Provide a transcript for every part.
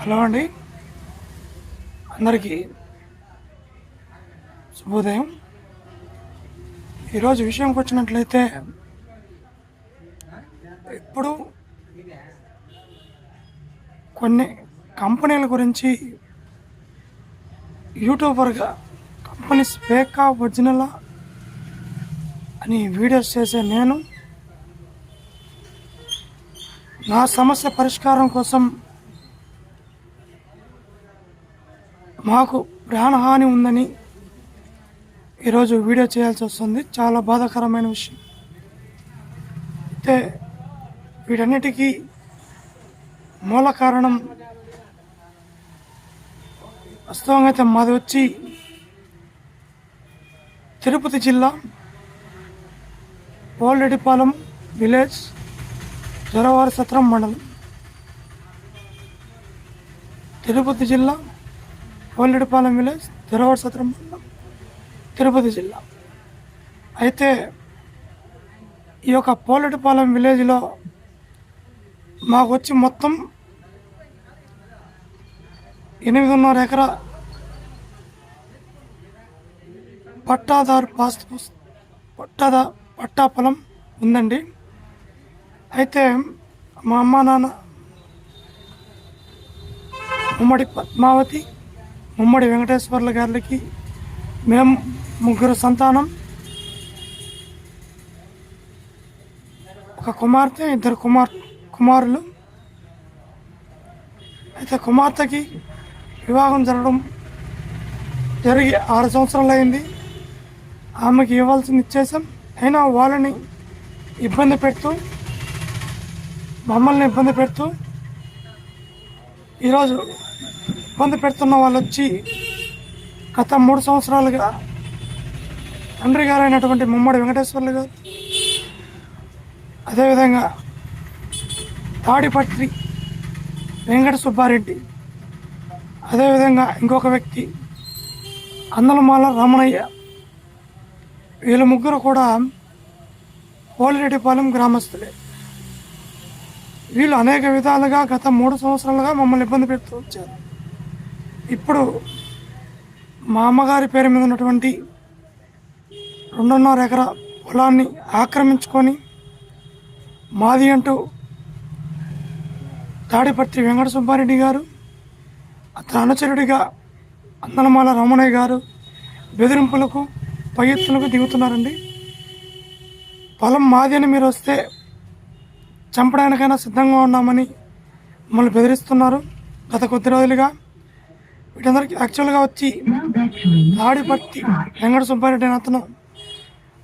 Hello అండి. అందరికీ శుభోదయం. ఈరోజు విషయంకి వచ్చినట్లయితే ఇప్పుడు కొన్ని కంపెనీల గురించి యూట్యూబర్గా కంపెనీస్ ఫేకా ఒరిజినలా అని వీడియోస్ చేసే నేను నా సమస్య పరిష్కారం కోసం మాకు ప్రాణహాని ఉందని ఈరోజు వీడియో చేయాల్సి వస్తుంది. చాలా బాధాకరమైన విషయం. అయితే వీటన్నిటికీ మూల కారణం వాస్తవంగా అయితే మాది వచ్చి తిరుపతి జిల్లా పోల్రెడ్డిపాలెం విలేజ్ జొరవారి సత్రం మండలం. తిరుపతి జిల్లా పోల్రెడ్డిపాలెం విలేజ్ జొరవారి సత్రం మండలం తిరుపతి జిల్లా. అయితే ఈ యొక్క పోలటిపాలెం విలేజ్లో మాకు వచ్చి మొత్తం ఎనిమిదిన్నర ఎకరా పట్టాదారు పాస్ పట్టాదా పట్టా పొలం ఉందండి. అయితే మా అమ్మ నాన్న ఉమ్మడి పద్మావతి ఉమ్మడి వెంకటేశ్వర్ల గారికి మేము ముగ్గురు సంతానం. ఒక కుమార్తె ఇద్దరు కుమార్ కుమారులు. అయితే కుమార్తెకి వివాహం జరగడం జరిగి ఆరు సంవత్సరాలు అయింది. ఆమెకి ఇవ్వాల్సింది ఇచ్చేసాం అయినా వాళ్ళని ఇబ్బంది పెడుతూ మమ్మల్ని ఇబ్బంది పెడుతూ ఈరోజు ఇబ్బంది పెడుతున్న వాళ్ళు వచ్చి గత మూడు సంవత్సరాలుగా తండ్రి గారు అయినటువంటి ముమ్మడి వెంకటేశ్వర్లు గారు అదేవిధంగా తాడిపత్రి వెంకట సుబ్బారెడ్డి అదేవిధంగా ఇంకొక వ్యక్తి అందలమాల రమణయ్య వీళ్ళ ముగ్గురు కూడా పోలిరెడ్డిపాలెం గ్రామస్తులే. వీళ్ళు అనేక విధాలుగా గత మూడు సంవత్సరాలుగా మమ్మల్ని ఇబ్బంది పెడుతూ వచ్చారు. ఇప్పుడు మా అమ్మగారి పేరు మీద ఉన్నటువంటి రెండున్నర ఎకరా పొలాన్ని ఆక్రమించుకొని మాది అంటూ తాడిపత్రి వెంకట సుబ్బారెడ్డి గారు అతని అనుచరుడిగా అందనమాల రమణయ్య గారు బెదిరింపులకు పై ఎత్తులకు దిగుతున్నారండి. పొలం మాది అని మీరు వస్తే చంపడానికైనా సిద్ధంగా ఉన్నామని మమ్మల్ని బెదిరిస్తున్నారు. గత కొద్ది రోజులుగా వీటందరికీ యాక్చువల్గా వచ్చి తాడిపత్తి వెంకట సుబ్బారెడ్డి అని అతను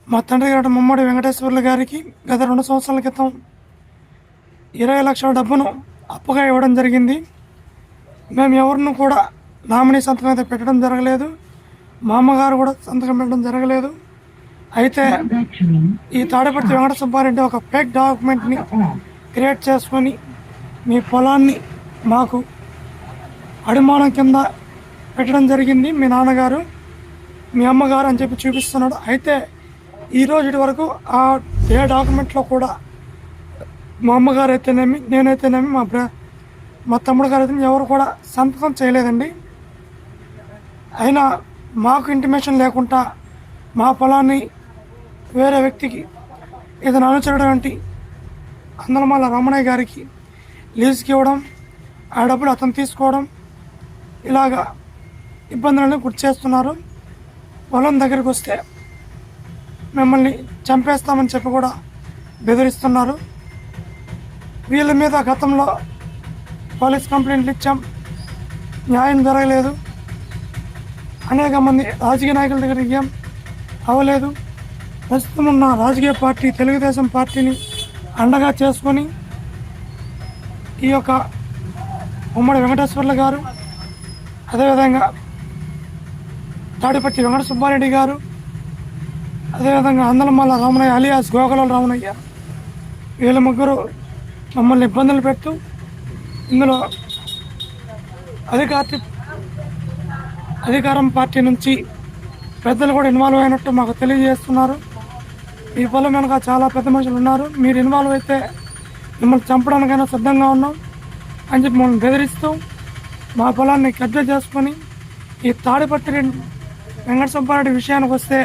మా తండ్రి గారు ముమ్మడి వెంకటేశ్వర్లు గారికి గత రెండు సంవత్సరాల క్రితం ఇరవై లక్షల డబ్బును అప్పుగా ఇవ్వడం జరిగింది. మేము ఎవరిని కూడా నామినీ సంతకం అయితే పెట్టడం జరగలేదు. మా అమ్మగారు కూడా సంతకం పెట్టడం జరగలేదు. అయితే ఈ తాడిపత్రి వెంకట సుబ్బారెడ్డి ఒక ఫేక్ డాక్యుమెంట్ని క్రియేట్ చేసుకొని మీ పొలాన్ని మాకు అడిమానం కింద పెట్టడం జరిగింది. మీ నాన్నగారు మీ అమ్మగారు అని చెప్పి చూపిస్తున్నాడు. అయితే ఈరోజు ఇటు వరకు ఆ ఏ డాక్యుమెంట్లో కూడా మా అమ్మగారు అయితేనేమి నేనైతేనేమి మా బ్ర మా తమ్ముడు గారు అయితే ఎవరు కూడా సంతకం చేయలేదండి. అయినా మాకు ఇంటిమేషన్ లేకుండా మా పొలాన్ని వేరే వ్యక్తికి ఏదైనా అనుచరటువంటి అందనమాల రమణయ్య గారికి లీజుకి ఇవ్వడం ఆ డబ్బులు అతను తీసుకోవడం ఇలాగా ఇబ్బందులను గుర్తు చేస్తున్నారు. పొలం దగ్గరికి వస్తే మిమ్మల్ని చంపేస్తామని చెప్పి కూడా బెదిరిస్తున్నారు. వీళ్ళ మీద గతంలో పోలీస్ కంప్లైంట్లు ఇచ్చాం. న్యాయం జరగలేదు. అనేక మంది రాజకీయ నాయకుల దగ్గర దిగాం అవ్వలేదు. ప్రస్తుతం ఉన్న రాజకీయ పార్టీ తెలుగుదేశం పార్టీని అండగా చేసుకొని ఈ యొక్క ఉమ్మడి వెంకటేశ్వర్ల గారు అదేవిధంగా తాడిపట్టి వెంకట సుబ్బారెడ్డి గారు అదేవిధంగా అందలమల్ల రామనయ్య అలియాస్ గోకల రామనయ్య వీళ్ళ ముగ్గురు మమ్మల్ని ఇబ్బందులు పెడుతూ ఇందులో అధికార అధికారం పార్టీ నుంచి పెద్దలు కూడా ఇన్వాల్వ్ అయినట్టు మాకు తెలియజేస్తున్నారు. ఈ పొలం వెనక చాలా పెద్ద మనుషులు ఉన్నారు. మీరు ఇన్వాల్వ్ అయితే మిమ్మల్ని చంపడానికైనా సిద్ధంగా ఉన్నాం అని చెప్పి మమ్మల్ని బెదిరిస్తూ మా పొలాన్ని కబ్జా చేసుకొని ఈ తాడిపత్రి వెంకట సుబ్బారెడ్డి విషయానికి వస్తే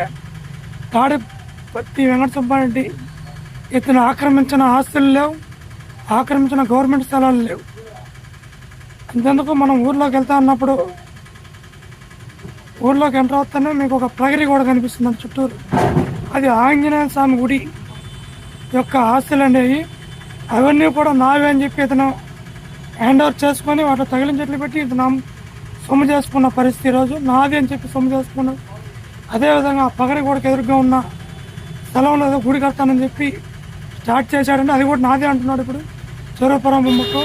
తాడిపత్రి వెంకట సుబ్బారెడ్డి ఇతను ఆక్రమించిన ఆస్తులు లేవు ఆక్రమించిన గవర్నమెంట్ స్థలాలు లేవు. ఇంతెందుకు మనం ఊర్లోకి వెళ్తా ఉన్నప్పుడు ఊర్లోకి ఎంటర్ అవుతానే మీకు ఒక ప్రగతి కూడా కనిపిస్తుంది చుట్టూరు. అది ఆంజనేయ స్వామి గుడి యొక్క ఆస్తులు అనేవి అవన్నీ కూడా నావే అని చెప్పి ఇతను హ్యాండ్ ఓవర్ చేసుకొని వాటిలో తగిలించెట్లు పెట్టి ఇతను సొమ్ము చేసుకున్న పరిస్థితి ఈరోజు నాది అని చెప్పి సొమ్ము చేసుకున్నాడు అదేవిధంగా ఆ పగడి గోడకు ఎదురుగా ఉన్న స్థలంలో ఏదో గుడి కడతానని చెప్పి స్టార్ట్ చేశాడంటే అది కూడా నాదే అంటున్నాడు ఇప్పుడు. చెరువుపురం బొమ్మకు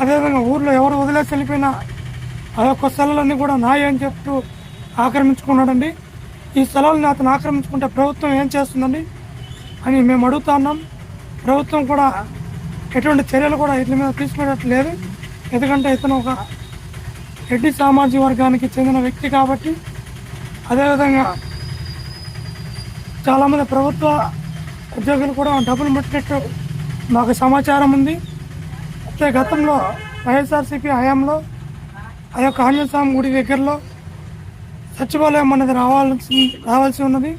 అదేవిధంగా ఊర్లో ఎవరు వదిలేసి వెళ్ళిపోయినా ఆ యొక్క స్థలాలన్నీ కూడా నాయే అని చెప్తూ ఆక్రమించుకున్నాడండి. ఈ స్థలాలను అతను ఆక్రమించుకుంటే ప్రభుత్వం ఏం చేస్తుందండి అని మేము అడుగుతా ఉన్నాం. ప్రభుత్వం కూడా ఎటువంటి చర్యలు కూడా ఇట్ల మీద తీసుకునేటట్లేదు లేదు. ఎందుకంటే ఇతను ఒక రెడ్డి సామాజిక వర్గానికి చెందిన వ్యక్తి కాబట్టి అదేవిధంగా చాలామంది ప్రభుత్వ ఉద్యోగులు కూడా డబ్బులు ముట్టినట్టు మాకు సమాచారం ఉంది. అయితే గతంలో వైఎస్ఆర్సీపీ హయాంలో ఆ యొక్క ఆంజనేయస్వామి గుడి దగ్గరలో సచివాలయం అనేది రావాల్సి రావాల్సి ఉన్నది.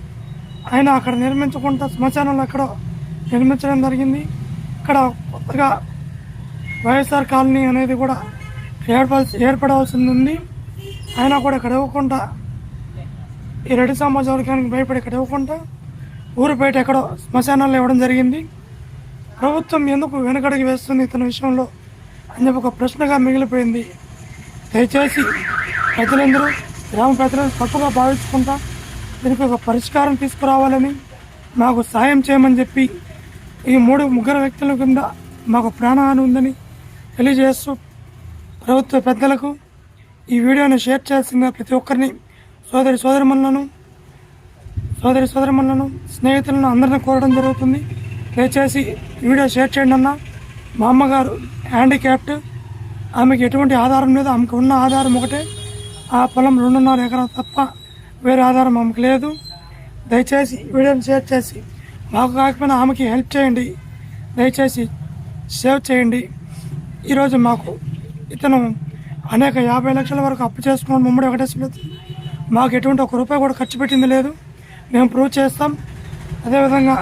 ఆయన అక్కడ నిర్మించకుండా శ్మశానంలో అక్కడ నిర్మించడం జరిగింది. ఇక్కడ కొత్తగా వైఎస్ఆర్ కాలనీ అనేది కూడా ఏర్పడాల్సి ఏర్పడవలసి ఉంది. అయినా కూడా ఇక్కడ ఇవ్వకుండా ఈ రెడ్డి సమాజ వర్గానికి భయపడి ఇక్కడ ఇవ్వకుండా ఊరు బయట ఎక్కడో శ్మశానాల్లో ఇవ్వడం జరిగింది. ప్రభుత్వం ఎందుకు వెనకడికి వేస్తుంది ఇతని విషయంలో అని చెప్పి ఒక ప్రశ్నగా మిగిలిపోయింది. దయచేసి ప్రజలందరూ గ్రామ ప్రజలను తప్పుగా భావించుకుంటా దీనికి ఒక పరిష్కారం తీసుకురావాలని మాకు సాయం చేయమని చెప్పి ఈ మూడు ముగ్గురు వ్యక్తుల కింద మాకు ప్రాణహాని ఉందని తెలియజేస్తూ ప్రభుత్వ పెద్దలకు ఈ వీడియోను షేర్ చేసిన ప్రతి ఒక్కరిని సోదరి సోదరిమణులను సోదరి సోదరిమణులను స్నేహితులను అందరిని కోరడం జరుగుతుంది. దయచేసి వీడియో షేర్ చేయండి అన్న. మా అమ్మగారు హ్యాండిక్యాప్ట్ ఆమెకి ఎటువంటి ఆధారం లేదు. ఆమెకు ఉన్న ఆధారం ఒకటే. ఆ పొలం రెండున్నర ఎకరం తప్ప వేరే ఆధారం ఆమెకు లేదు. దయచేసి వీడియోని షేర్ చేసి మాకు కాకపోయినా ఆమెకి హెల్ప్ చేయండి. దయచేసి సేవ్ చేయండి. ఈరోజు మాకు ఇతను అనేక యాభై లక్షల వరకు అప్పు చేసుకున్నాడు. ముమ్మడి వెంకటేశ్వర మాకు ఎటువంటి ఒక రూపాయి కూడా ఖర్చు పెట్టింది లేదు. మేము ప్రూవ్ చేస్తాం. అదేవిధంగా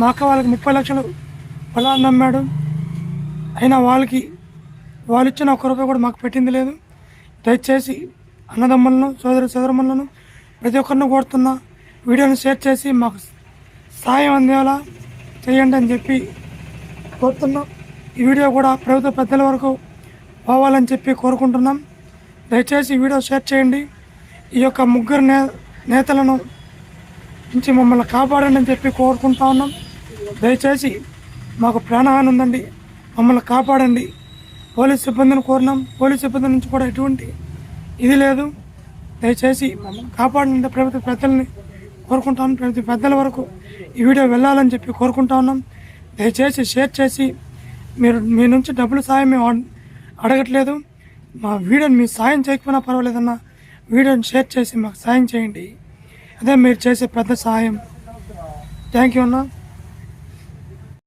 మా అక్క వాళ్ళకి ముప్పై లక్షలు పొలాన్ని నమ్మాడు. అయినా వాళ్ళకి వాళ్ళు ఇచ్చిన ఒక్క రూపాయి కూడా మాకు పెట్టింది లేదు. దయచేసి అన్నదమ్ములను సోదరి సోదరమ్మలను ప్రతి ఒక్కరిని కోరుతున్నా వీడియోని షేర్ చేసి మాకు సాయం అందేలా చేయండి అని చెప్పి కోరుతున్నాం. ఈ వీడియో కూడా ప్రభుత్వ పెద్దల వరకు పోవాలని చెప్పి కోరుకుంటున్నాం. దయచేసి వీడియో షేర్ చేయండి. ఈ యొక్క ముగ్గురు నే నేతలను నుంచి మమ్మల్ని కాపాడండి అని చెప్పి కోరుకుంటా ఉన్నాం. దయచేసి మాకు ప్రాణహాని ఉందండి. మమ్మల్ని కాపాడండి. పోలీస్ సిబ్బందిని కోరినాం. పోలీస్ సిబ్బంది నుంచి కూడా ఎటువంటి ఇది లేదు. దయచేసి మమ్మల్ని కాపాడండి ప్రభుత్వ పెద్దల్ని కోరుకుంటాం ప్రభుత్వ పెద్దల వరకు ఈ వీడియో వెళ్ళాలని చెప్పి కోరుకుంటా ఉన్నాం. దయచేసి షేర్ చేసి మీరు మీ నుంచి డబ్బులు సాయం మేము అడగట్లేదు. మా వీడియోని మీ సాయం చేయకపోయినా పర్వాలేదన్న వీడియోని షేర్ చేసి మాకు సాయం చేయండి. అదే మీరు చేసే పెద్ద సాయం. థ్యాంక్ యూ అన్నా.